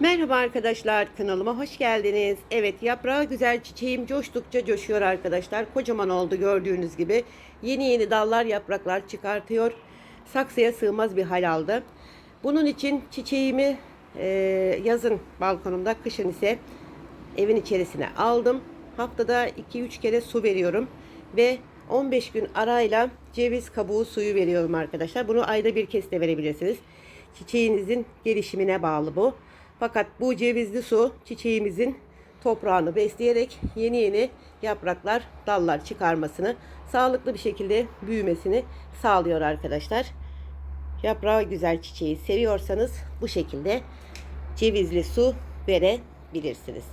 Merhaba arkadaşlar kanalıma hoş geldiniz. Evet yaprağı güzel çiçeğim coştukça coşuyor arkadaşlar. Kocaman oldu gördüğünüz gibi. Yeni yeni dallar yapraklar çıkartıyor. Saksıya sığmaz bir hal aldı. Bunun için çiçeğimi e, yazın balkonumda kışın ise evin içerisine aldım. Haftada 2-3 kere su veriyorum. Ve 15 gün arayla ceviz kabuğu suyu veriyorum arkadaşlar. Bunu ayda bir kez de verebilirsiniz. Çiçeğinizin gelişimine bağlı bu. Fakat bu cevizli su çiçeğimizin toprağını besleyerek yeni yeni yapraklar, dallar çıkarmasını, sağlıklı bir şekilde büyümesini sağlıyor arkadaşlar. Yaprağı güzel çiçeği seviyorsanız bu şekilde cevizli su verebilirsiniz.